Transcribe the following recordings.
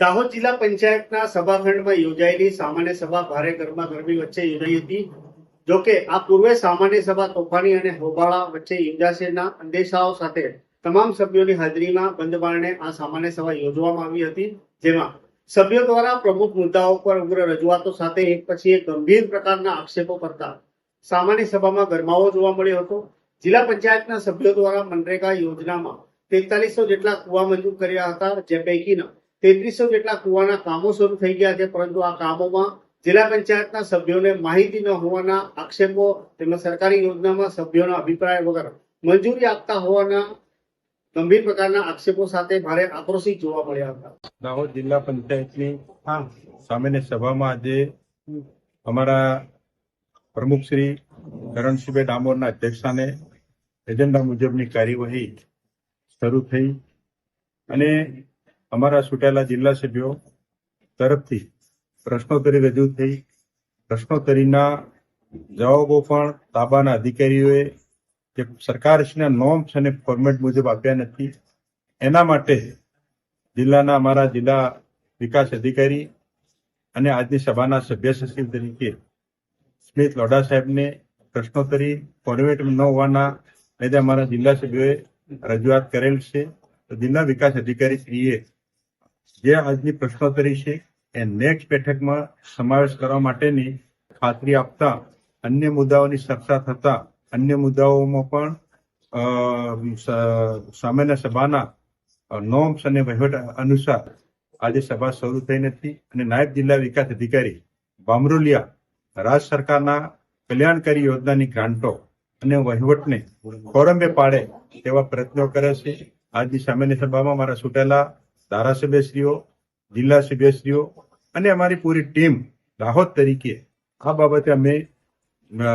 દાહોદ જિલ્લા પંચાયતના સભાખંડમાં યોજાયેલી સામાન્ય સભા ભારે ગરમા ગરમી વચ્ચે યોજાઈ હતી. જોકે આ પૂર્વે સામાન્ય સભા તોફાની અને હોબાળા વચ્ચે યોજાશેના અંદેશાઓ સાથે તમામ સભ્યોની હાજરીમાં બંધ બારણે આ સામાન્ય સભા યોજવામાં આવી હતી. જેમાં સભ્યો દ્વારા પ્રમુખ મુદ્દાઓ પર ઉગ્ર રજૂઆતો સાથે એક પછી એક ગંભીર પ્રકારના આક્ષેપો કરતા સામાન્ય સભામાં ગરમાવો જોવા મળ્યો હતો. જિલ્લા પંચાયતના સભ્યો દ્વારા મનરેગા યોજનામાં તેતાલીસો જેટલા કુવા મંજૂર કર્યા હતા, જે પૈકીના તેત્રીસો જેટલા કુવાના કામો શરૂ થઈ ગયા છે, પરંતુ આ કામોમાં જિલ્લા પંચાયતના સભ્યોને માહિતી ન હોવાના આક્ષેપો તેમજ સરકારી યોજનામાં સભ્યોના અભિપ્રાય વગર મંજૂરી આપતા હોવાના ગંભીર પ્રકારના આક્ષેપો સાથે ભારે આક્રોશિત જોવા મળ્યા હતા. દાહોદ જિલ્લા પંચાયતની સામાન્ય સભામાં આજે અમારા પ્રમુખ શ્રી કરણસિંહભાઈ ડામોરના અધ્યક્ષસ્થાને એજન્ડા મુજબની કાર્યવાહી શરૂ થઈ અને અમારા છૂટેલા જિલ્લા સભ્યો તરફથી પ્રશ્નોત્તરી રજૂ થઈ. પ્રશ્નોત્તરીના જવાબો પણ તાબાના અધિકારીઓએ જે સરકારશ્રીના નોર્મ્સ અને ફોર્મેટ મુજબ આપ્યા નથી. એના માટે જિલ્લાના અમારા જિલ્લા વિકાસ અધિકારી અને આજની સભાના સભ્ય સચિવ તરીકે સ્મિત લોઢા સાહેબને પ્રશ્નોત્તરી ફોર્મેટ ન હોવાના લીધે અમારા જિલ્લા સભ્યોએ રજૂઆત કરેલ છે. તો જિલ્લા વિકાસ અધિકારી શ્રીએ જે આજની પ્રશ્નોત્તરી છે, એ નેક્સ્ટ બેઠકમાં સમાવેશ કરવા માટેની ખાતરી આપતા, અન્ય મુદ્દાઓની ચર્ચા થતા, અન્ય મુદ્દાઓમાં પણ સામાન્ય સભાના નોમ્સ અને વહીવટ અનુસાર આજે સભા શરૂ થઈ નથી અને નાયબ જિલ્લા વિકાસ અધિકારી બામરોલિયા રાજ્ય સરકારના કલ્યાણકારી યોજનાની ગ્રાન્ટો અને વહીવટને ખોરંબે પાડે તેવા પ્રયત્નો કરે છે. આજની સામાન્ય સભામાં મારા ચૂંટેલા ધારાસભ્યશ્રીઓ, જિલ્લા સભ્યશ્રીઓ અને અમારી પૂરી ટીમ દાહોદ તરીકે આ બાબતે અમે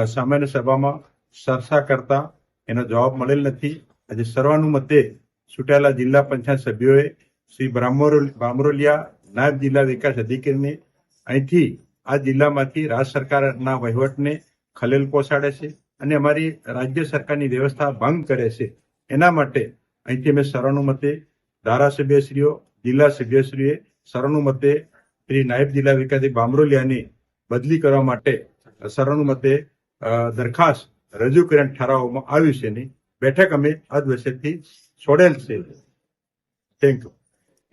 સામાન્ય સભામાં ચર્ચા કરતા એનો જવાબ મળેલ નથી. આજે સર્વાનુમતે ચૂંટાયેલા જિલ્લા પંચાયત સભ્યોએ શ્રી બામરોલિયા નાયબ જિલ્લા વિકાસ અધિકારીને અહીંથી આ જિલ્લામાંથી રાજ્ય સરકારના વહીવટને ખલેલ પહોંચાડે છે અને અમારી રાજ્ય સરકારની વ્યવસ્થા ભંગ કરે છે. એના માટે અહીંથી અમે સર્વાનુમતે ધારાસભ્યશ્રીઓ જિલ્લા સભ્યશ્રીએ સર્વાનુમતે શ્રી નાયબ જિલ્લા વિકાસ બામરોલિયાની બદલી કરવા માટે સર્વાનુમતે દરખાસ્ત રજૂ કરીને ઠરાવવામાં આવ્યું છે ની બેઠક અમે અધવચ્ચેથી છોડેલ છે. થેન્ક યુ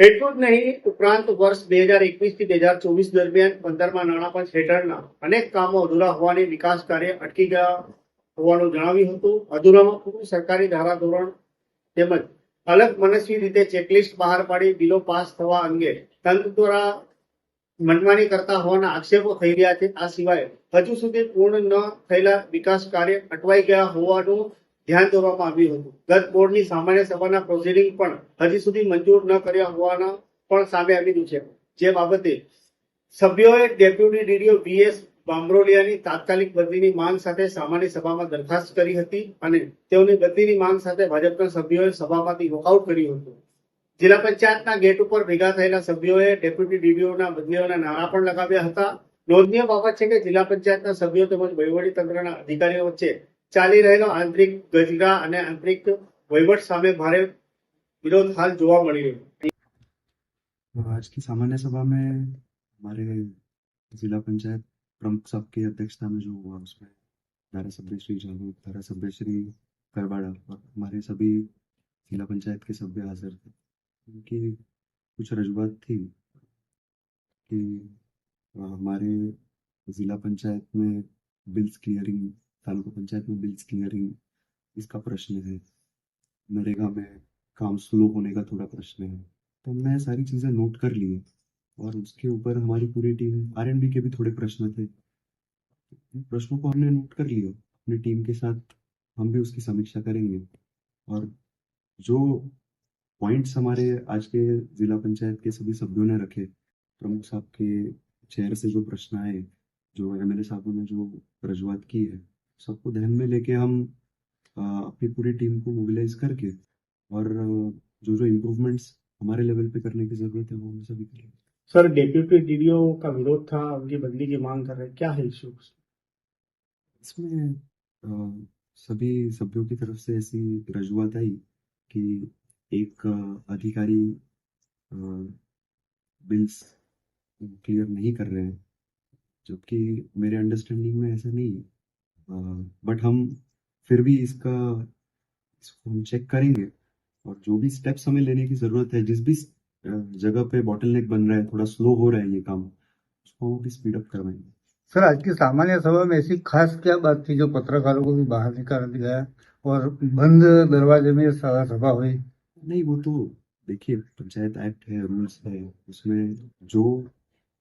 એટલું જ નહીં, ઉપરાંત વર્ષ બે હજાર એકવીસથી બે હજાર ચોવીસ દરમિયાન પંદરમાં નાણાં પંચ હેઠળના અનેક કામો અધૂરા હોવાની વિકાસ કાર્ય અટકી ગયા હોવાનું જણાવ્યું હતું. અધૂરામાં પૂરું સરકારી ધારાધોરણ તેમજ અલગ મનસ્વી રીતે ચેકલિસ્ટ બહાર પાડી બિલો પાસ થવા અંગે તંત્ર દ્વારા મનમાની કરતા હોવાના આક્ષેપો થઈ રહ્યા છે. આ સિવાય હજુ સુધી પૂર્ણ ન થયેલા વિકાસ કાર્ય અટવાઈ ગયા હોવાનું ધ્યાન દોરવામાં આવ્યું હતું. ગત બોર્ડની સામાન્ય સભાના પ્રોસિડિંગ પણ હજી સુધી મંજૂર ન કર્યા હોવાના પણ સામે આવ્યું છે. જે બાબતે સભ્યોએ ડેપ્યુટી ડીડીઓ બીએસ બામરોલિયાની તાત્કાલિક બદલીની માંગ સાથે સામાન્ય સભામાં દરખાસ્ત કરી હતી અને તેઓની બદલીની માંગ સાથે ભાજપના સભ્યોએ સભામાંથી વોકઆઉટ કર્યું હતું જિલ્લા પંચાયતના ગેટ ઉપર ભેગા થયેલા સભ્યોએ ડેપ્યુટી ડીડીઓના બદલીઓના નારા પણ લગાવ્યા હતા નોંધનીય બાબત છે કે જિલ્લા પંચાયતના સભ્યો તેમજ વહીવટી તંત્રના અધિકારીઓ વચ્ચે ચાલી રહેલો આંતરિક ગજગા અને આંતરિક વહીવટ સામે ભારે વિરોધ હાલ જોવા મળી રહ્યો तो आज की सामान्य सभा में हमारे जिला पंचायत प्रमुख साहब की अध्यक्षता में जो हुआ उसमें धारा सभ्य श्री जागरूक धारा सभ्य श्री करवाड़ा और हमारे सभी जिला पंचायत के सभ्य हाजिर थे। उनकी कुछ रजूआत थी कि हमारे जिला पंचायत में बिल्स क्लियरिंग, तालुका पंचायत में बिल्स क्लियरिंग इसका प्रश्न है। नरेगा में काम स्लो होने का थोड़ा प्रश्न है। तो हमने सारी चीज़ें नोट कर ली है। और उसके ऊपर हमारी पूरी टीम आर एंड बी के भी थोड़े प्रश्न थे। प्रश्नों को हमने नोट कर लिया। अपनी टीम के साथ हम भी उसकी समीक्षा करेंगे। और जो पॉइंट्स हमारे आज के जिला पंचायत के सभी सभ्यों ने रखे, प्रमुख साहब के चेयर से जो प्रश्न आए, जो एमएलए साहबों ने जो रजुआत की है, सबको ध्यान में लेके हम अपनी पूरी टीम को मोबिलाइज करके और जो जो इम्प्रूवमेंट्स हमारे लेवल पे करने की ज़रूरत है, वो हम सभी करेंगे। सर, डेप्यूटी डीडीओ का विरोध था, उनकी बदली की मांग कर रहे क्या है इशू इसमें सभी सभ्यों की तरफ़ से ऐसी रजूआत आई कि एक अधिकारी बिल्स क्लियर नहीं कर रहे हैं, जबकि मेरे अंडरस्टैंडिंग में ऐसा नहीं बट हम फिर भी इसका, इसको हम चेक करेंगे और जो भी स्टेप्स हमें लेने की ज़रूरत है, जिस भी जगह पे बॉटल नेक बन रहा है थोड़ा स्लो हो रहा है ये काम उसको भी स्पीड अप करवाएँगे। सर आज की सामान्य सभा में ऐसी खास क्या बात थी जो पत्रकारों को भी बाहर निकाल दिया और बंद दरवाजे में स- सभा हुई? नहीं वो तो देखिए पंचायत एक्ट है रूल्स है उसमें जो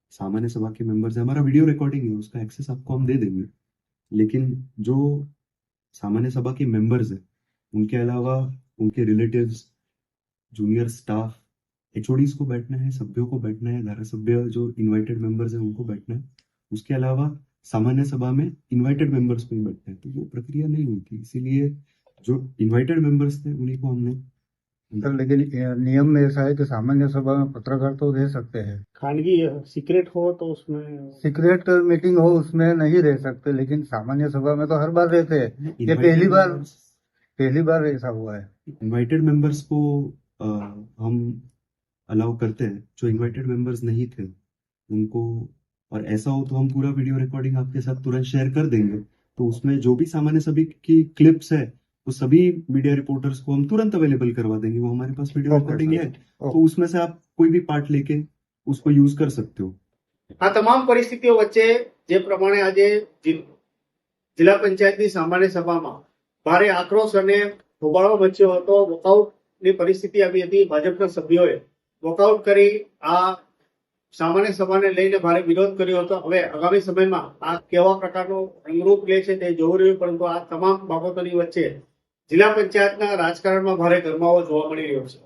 सामान्य सभा के मेंबर्स है हमारा वीडियो रिकॉर्डिंग है उसका एक्सेस आपको हम दे देंगे। लेकिन जो सामान्य सभा के मेंबर्स है उनके अलावा उनके रिलेटिव्स जूनियर स्टाफ एचओडीज को बैठना है सभ्यों को बैठना है धारा सभ्य जो इनवाइटेड मेंबर्स है उनको बैठना है। उसके अलावा सामान्य सभा में इनवाइटेड मेंबर्स को ही बैठना है। तो वो प्रक्रिया नहीं हुई थी। इसीलिए जो इनवाइटेड मेंबर्स थे उन्हीं को हमने सर लेकिन नियम में ऐसा है कि सामान्य सभा में पत्रकार तो रह सकते हैं। खानगी सीक्रेट हो तो उसमें सीक्रेट मीटिंग हो उसमें नहीं रह सकते लेकिन सामान्य सभा में तो हर बार रहते हैं। ये पहली बार पहली बार ऐसा हुआ है। इनवाइटेड मेंबर्स को अ, हम अलाउ करते हैं जो इनवाइटेड मेंबर्स नहीं थे उनको और ऐसा हो तो हम पूरा वीडियो रिकॉर्डिंग आपके साथ तुरंत शेयर कर देंगे तो उसमें जो भी सामान्य सभी की क्लिप्स है वो सभी मीडिया रिपोर्टर्स को हम तुरंत अवेलेबल करवा देंगे वो हमारे पास वीडियो Okay, रिकॉर्डिंग sir. है तो उसमें से आप कोई भी पार्ट लेके उसको यूज कर सकते हो આ તમામ પરિસ્થિતિઓ વચ્ચે જે પ્રમાણે આજે જિ- જિલ્લા પંચાયતની સામાન્ય સભામાં ભારે આક્રોશ અને હોબાળો મચ્યો હતો વોકઆઉટની પરિસ્થિતિ આવી હતી ભાજપના સભ્યોએ વોકઆઉટ કરી આ સામાન્ય સભાને લઈને ભારે વિરોધ કર્યો હતો. હવે આગામી સમયમાં આ કેવા પ્રકારનો રંગરૂપ લે છે તે જોવું રહ્યું, પરંતુ આ તમામ બાબતોની વચ્ચે જિલ્લા પંચાયતના રાજકારણમાં ભારે ગરમાવો જોવા મળી રહ્યો છે.